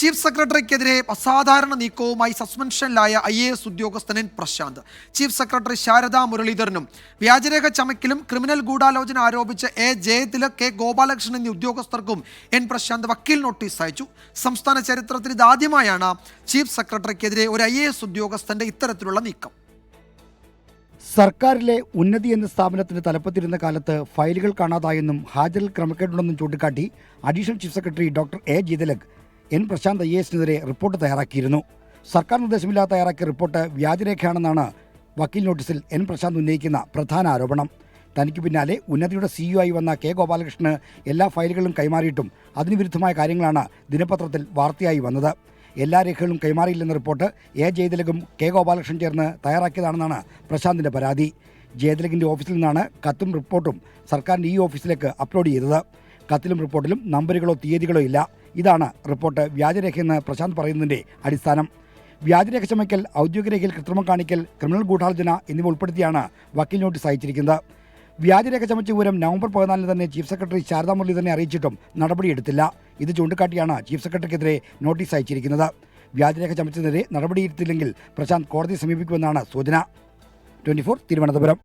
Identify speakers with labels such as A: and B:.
A: Chief സെക്രട്ടറിക്കെതിരെ അസാധാരണ നീക്കവുമായി സസ്പെൻഷനിലായ ഐ എ എസ് ഉദ്യോഗസ്ഥനൻ പ്രശാന്ത്. ചീഫ് സെക്രട്ടറി ശാരദാ മുരളീധരനും വ്യാജരേഖ ചമക്കിലും ക്രിമിനൽ ഗൂഢാലോചന ആരോപിച്ച എ ജയതിലക് കെ ഗോപാലകൃഷ്ണൻ എന്നീ ഉദ്യോഗസ്ഥർക്കും എൻ പ്രശാന്ത് വക്കീൽ നോട്ടീസ് അയച്ചു. സംസ്ഥാന ചരിത്രത്തിൽ ഇതാദ്യമായാണ് ചീഫ് സെക്രട്ടറിക്കെതിരെ ഒരു ഐ എ എസ് ഉദ്യോഗസ്ഥന്റെ ഇത്തരത്തിലുള്ള നീക്കം.
B: സർക്കാരിലെ ഉന്നതി എന്ന സ്ഥാപനത്തിന് തലപ്പത്തിരുന്ന കാലത്ത് ഫയലുകൾ കാണാതായെന്നും ഹാജരിൽ ക്രമക്കേടുണ്ടെന്നും ചൂണ്ടിക്കാട്ടി additional chief secretary doctor A Jayathilak N Prashanth I എസിനെതിരെ report തയ്യാറാക്കിയിരുന്നു. സർക്കാർ നിർദ്ദേശമില്ലാതെ തയ്യാറാക്കിയ റിപ്പോർട്ട് വ്യാജരേഖയാണെന്നാണ് വക്കീൽ നോട്ടീസിൽ എൻ പ്രശാന്ത് ഉന്നയിക്കുന്ന പ്രധാന ആരോപണം. തനിക്ക് പിന്നാലെ ഉന്നതിയുടെ സിഇഒ ആയി വന്ന കെ ഗോപാലകൃഷ്ണന് എല്ലാ ഫയലുകളും കൈമാറിയിട്ടും അതിനു വിരുദ്ധമായ കാര്യങ്ങളാണ് ദിനപത്രത്തിൽ വാർത്തയായി വന്നത്. എല്ലാ രേഖകളും കൈമാറിയില്ലെന്ന റിപ്പോർട്ട് എ ജയതിലകും കെ ഗോപാലകൃഷ്ണൻ ചേർന്ന് തയ്യാറാക്കിയതാണെന്നാണ് പ്രശാന്തിന്റെ പരാതി. ജയതിലകിന്റെ ഓഫീസിൽ നിന്നാണ് കത്തും റിപ്പോർട്ടും സർക്കാരിന്റെ ഈ ഓഫീസിലേക്ക് അപ്ലോഡ് ചെയ്തത്. കത്തിലും റിപ്പോർട്ടിലും നമ്പറുകളോ തീയതികളോ ഇല്ല. ഇതാണ് റിപ്പോർട്ട്. വ്യാജരേഖയെന്ന് പ്രശാന്ത് പറയുന്നതിന്റെ അടിസ്ഥാനം. വ്യാജരേഖ ചമയ്ക്കൽ ഔദ്യോഗിക രേഖയിൽ കൃത്രിമം കാണിക്കൽ ക്രിമിനൽ ഗൂഢാലോചന എന്നിവ ഉൾപ്പെടുത്തിയാണ് വക്കീൽ നോട്ടീസ് അയച്ചിരിക്കുന്നത്. വ്യാജരേഖ ചമച്ച വിവരം നവംബർ പതിനാലിന് തന്നെ ചീഫ് സെക്രട്ടറി ശാരദാ തന്നെ അറിയിച്ചിട്ടും നടപടിയെടുത്തില്ല. ഇത് ചൂണ്ടിക്കാട്ടിയാണ് ചീഫ് സെക്രട്ടറിക്കെതിരെ നോട്ടീസ് അയച്ചിരിക്കുന്നത്. വ്യാജരേഖ ചമച്ചതിനെതിരെ നടപടിയെടുത്തില്ലെങ്കിൽ പ്രശാന്ത് കോടതിയെ സമീപിക്കുമെന്നാണ് സൂചന. ട്വന്റി തിരുവനന്തപുരം.